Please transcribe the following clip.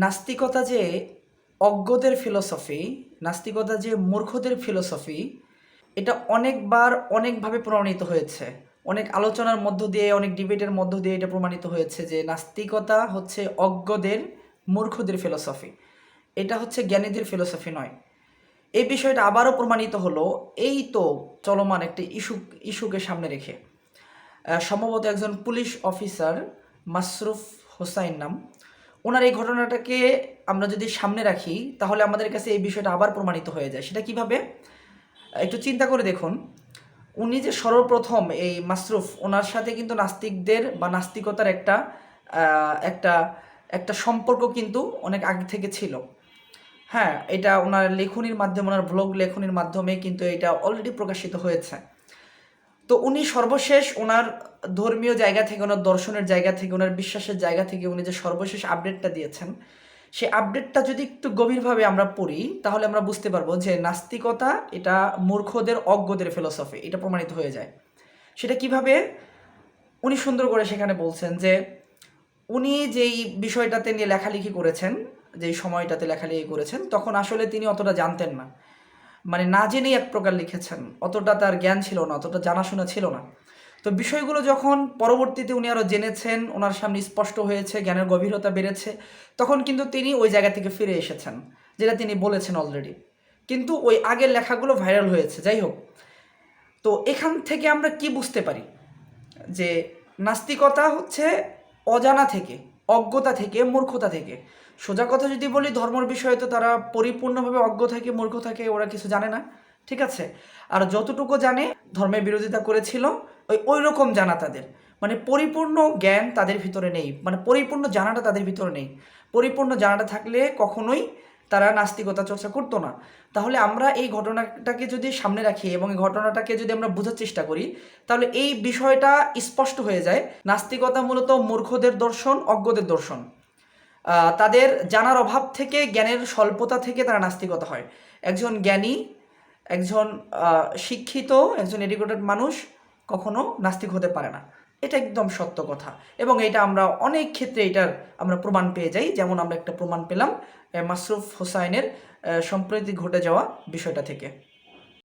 নাস্তিকতা যে অজ্ঞদের ফিলোসফি নাস্তিকতা যে মূর্খদের ফিলোসফি এটা অনেকবার অনেকভাবে প্রমাণিত হয়েছে। অনেক আলোচনার মধ্য দিয়ে, অনেক ডিবেটের মধ্য দিয়ে এটা প্রমাণিত হয়েছে যে নাস্তিকতা হচ্ছে অজ্ঞদের, মূর্খদের ফিলোসফি এটা হচ্ছে জ্ঞানীদের ফিলোসফি নয়। এই বিষয়টা আবারও প্রমাণিত হলো, এই তো চলমান একটি ইস্যু, ইস্যুকে সামনে রেখে। সম্ভবত একজন পুলিশ অফিসার মাসরুফ হোসাইন নাম ওনার এই ঘটনাটাকে আমরা যদি সামনে রাখি, তাহলে আমাদের কাছে এই বিষয়টা আবার প্রমাণিত হয়ে যায়। সেটা কীভাবে? একটু চিন্তা করে দেখুন। উনি যে সর্বপ্রথম এই মাসরুফ ওনার সাথে কিন্তু নাস্তিকদের বা নাস্তিকতার একটা একটা একটা সম্পর্ক কিন্তু অনেক আগে থেকে ছিল। হ্যাঁ এটা ওনার লেখনির মাধ্যমে, ওনার ব্লগ লেখনির মাধ্যমে কিন্তু এটা অলরেডি প্রকাশিত হয়েছে। তো উনি সর্বশেষ ওনার ধর্মীয় জায়গা থেকে, ওনার দর্শনের জায়গা থেকে, ওনার বিশ্বাসের জায়গা থেকে উনি যে সর্বশেষ আপডেটটা দিয়েছেন সেই আপডেটটা যদি একটু গভীরভাবে আমরা পড়ি, তাহলে আমরা বুঝতে পারব যে নাস্তিকতা এটা মূর্খদের অজ্ঞদের ফিলোসফি এটা প্রমাণিত হয়ে যায়। সেটা কীভাবে? উনি সুন্দর করে সেখানে বলছেন যে উনি যেই বিষয়টাতে নিয়ে লেখালেখি করেছেন, যেই সময়টাতে লেখালেখি করেছেন, তখন আসলে তিনি অতটা জানতেন না। মানে না জেনেই এক প্রকার লিখেছেন। অতটা তার জ্ঞান ছিল না, অতটা জানাশোনা ছিল না। তো বিষয়গুলো যখন পরবর্তীতে উনি আরও জেনেছেন, ওনার সামনে স্পষ্ট হয়েছে, জ্ঞানের গভীরতা বেড়েছে, তখন কিন্তু তিনি ওই জায়গা থেকে ফিরে এসেছেন, যেটা তিনি বলেছেন অলরেডি কিন্তু ওই আগের লেখাগুলো ভাইরাল হয়েছে, যাই হোক। তো এখান থেকে আমরা কি বুঝতে পারি? যে নাস্তিকতা হচ্ছে অজানা থেকে অজ্ঞতা থেকে, মূর্খতা থেকে। সোজা কথা যদি বলি, ধর্মর বিষয়ে তো তারা পরিপূর্ণভাবে অজ্ঞ থাকে, মূর্খ থাকে, ওরা কিছু জানে না। ঠিক আছে? আর যতটুকু জানে, ধর্মের বিরোধিতা করেছিল, ওই ওই রকম জানা তাদের। মানে পরিপূর্ণ জ্ঞান তাদের ভিতরে নেই। মানে পরিপূর্ণ জানাটা তাদের ভিতরে নেই। পরিপূর্ণ জানাটা থাকলে কখনোই তারা নাস্তিকতা চর্চা করতো না। তাহলে আমরা এই ঘটনাটাকে যদি সামনে রাখি এবং এই ঘটনাটাকে যদি আমরা বোঝার চেষ্টা করি, তাহলে এই বিষয়টা স্পষ্ট হয়ে যায়। নাস্তিকতা মূলত মূর্খদের দর্শন, অজ্ঞদের দর্শন। তাদের জানার অভাব থেকে, জ্ঞানের স্বল্পতা থেকে তারা নাস্তিকতা হয়। একজন জ্ঞানী, একজন শিক্ষিত, একজন এডুকেটেড মানুষ কখনো নাস্তিক হতে পারে না। এটা একদম সত্য কথা। এবং এটা আমরা অনেক ক্ষেত্রে এটার আমরা প্রমাণ পেয়ে যাই। যেমন আমরা একটা প্রমাণ পেলাম মাসরুফ হোসাইনের সম্প্রতি ঘটে যাওয়া বিষয়টা থেকে।